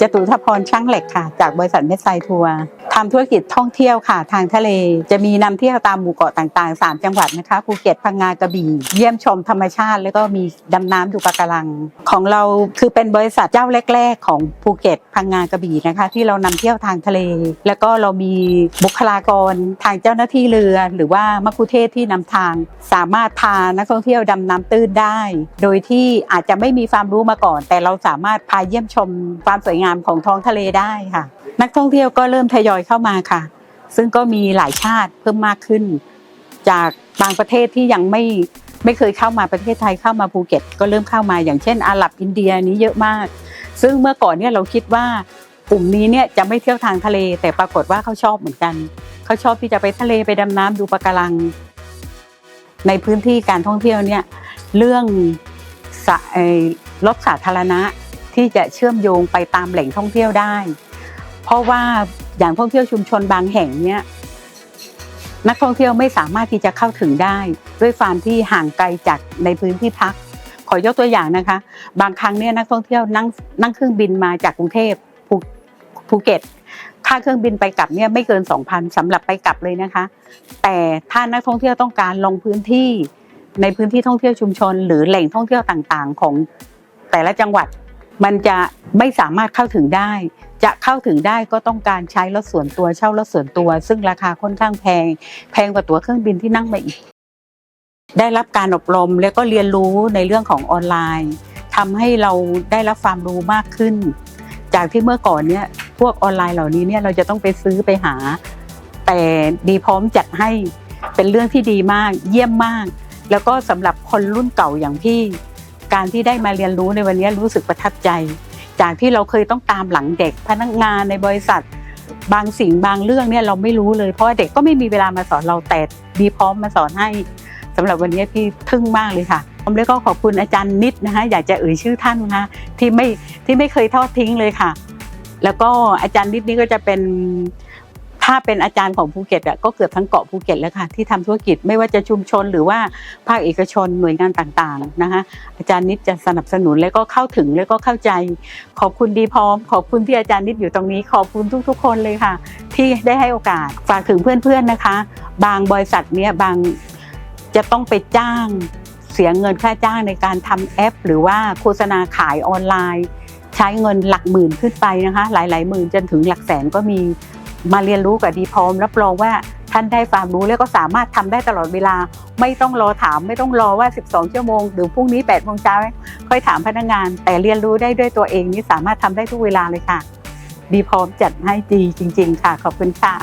จตุทพรช่างเหล็กค่ะ จากบริษัทเมสไซทัวร์ ทำธุรกิจท่องเที่ยวค่ะ ทางทะเล จะมีนำเที่ยวตามหมู่เกาะต่างๆ 3 จังหวัดนะคะภูเก็ตพังงากระบี่เยี่ยมชมธรรมชาติ แล้วก็มีดำน้ำดูปะการัง ของเราคือเป็นบริษัทเจ้าแรก ๆ ของภูเก็ตพังงากระบี่นะคะ ที่เรานำเที่ยวทางทะเล แล้วก็เรามีบุคลากรทางเจ้าหน้าที่เรือ หรือว่ามัคคุเทศก์ที่นำทาง สามารถพานักท่องเที่ยวดำน้ำตื้นได้ โดยที่อาจจะไม่มีความรู้มาก่อน แต่เราสามารถพาเยี่ยมชมความสวยงามของท้องทะเลได้ค่ะ นักท่องเที่ยวก็เริ่มทยอยเข้ามาค่ะ ซึ่งก็มีหลายชาติเพิ่มมากขึ้น จากบางประเทศที่ยังไม่ไม่เคยเข้ามาประเทศไทยเข้ามาภูเก็ต ก็เริ่มเข้ามาอย่างเช่น อาหรับอินเดียนี้เยอะมาก ซึ่งเมื่อก่อนเนี่ยเราคิดว่ากลุ่มนี้เนี่ยจะไม่เที่ยวทางทะเล แต่ปรากฏว่าเขาชอบเหมือนกันเขาชอบที่จะไปทะเลไปดำน้ำดูปะการัง ในพื้นที่การท่องเที่ยวเนี่ยเรื่องรถสาธารณะที่จะเชื่อมโยงไปตามแหล่งท่องเที่ยวได้ เพราะว่า อย่างท่องเที่ยวชุมชนบางแห่งเนี่ยนักท่องเที่ยวไม่สามารถที่จะเข้าถึงได้ ด้วยความที่ห่างไกลจากในพื้นที่พัก ขอยกตัวอย่างนะคะ บางครั้งเนี่ยนักท่องเที่ยวนั่งนั่งเครื่องบินมาจากกรุงเทพภูภูเก็ตค่าเครื่องบินไปกลับเนี่ยไม่เกิน 2,000สำหรับไปกลับเลยนะคะ แต่ถ้านักท่องเที่ยวต้องการลงพื้นที่ในพื้นที่ท่องเที่ยวชุมชน หรือแหล่งท่องเที่ยวต่างๆ ของแต่ละจังหวัด มันจะไม่สามารถเข้าถึงได้ จะเข้าถึงได้ก็ต้องการใช้รถส่วนตัวเช่ารถส่วนตัว ซึ่งราคาค่อนข้างแพง แพงกว่าตั๋วเครื่องบินที่นั่งมาอีก ได้รับการอบรมแล้วก็เรียนรู้ในเรื่องของออนไลน์ทำให้เราได้รับความรู้มากขึ้น จากที่เมื่อก่อนเนี่ยพวกออนไลน์เหล่านี้เนี่ยเราจะต้องไปซื้อไปหา แต่ดีพร้อมจัดให้เป็นเรื่องที่ดีมากเยี่ยมมาก แล้วก็สำหรับคนรุ่นเก่าอย่างพี่ การที่ได้มาเรียนรู้ในวันนี้รู้สึกประทับใจ จากที่เราเคยต้องตามหลังเด็กพนักงานในบริษัท บางสิ่งบางเรื่องเนี่ยเราไม่รู้เลยเพราะเด็กก็ไม่มีเวลามาสอนเราแต่ดีพร้อมมาสอนให้สำหรับวันนี้พี่ทึ่งมากเลยค่ะผมแล้วก็ขอบคุณอาจารย์นิดนะคะอยากจะเอ่ยชื่อท่านนะคะที่ไม่ที่ไม่เคยทอดทิ้งเลยค่ะ แล้วก็อาจารย์นิดนี่ก็จะเป็น ถ้าเป็นอาจารย์ของภูเก็ตอะก็เกือบทั้งเกาะภูเก็ตแล้วค่ะที่ทำธุรกิจไม่ว่าจะชุมชนหรือว่าภาคเอกชนหน่วยงานต่างๆนะคะอาจารย์นิดจะสนับสนุนแล้วก็เข้าถึงแล้วก็เข้าใจ ขอบคุณดีพร้อม ขอบคุณที่อาจารย์นิดอยู่ตรงนี้ ขอบคุณทุก ๆ คนเลยค่ะ ที่ได้ให้โอกาสฝากถึงเพื่อนๆนะคะ บางบริษัทเนี้ยบางจะต้องไปจ้างเสียเงินค่าจ้างในการทำแอป หรือว่าโฆษณาขายออนไลน์ ใช้เงินหลักหมื่นขึ้นไปนะคะ หลายๆหมื่นจนถึงหลักแสนก็มี มาเรียนรู้กับดีพร้อมรับรองว่าท่านได้ความรู้แล้วก็สามารถทำได้ตลอดเวลา ไม่ต้องรอถามไม่ต้องรอว่า 12 ชั่วโมง หรือพรุ่งนี้8โมงเช้าค่อยถามพนักงาน แต่เรียนรู้ได้ด้วยตัวเองนี่สามารถทำได้ทุกเวลาเลยค่ะ ดีพร้อมจัดให้ดีจริง ๆ ค่ะ ขอบคุณค่ะ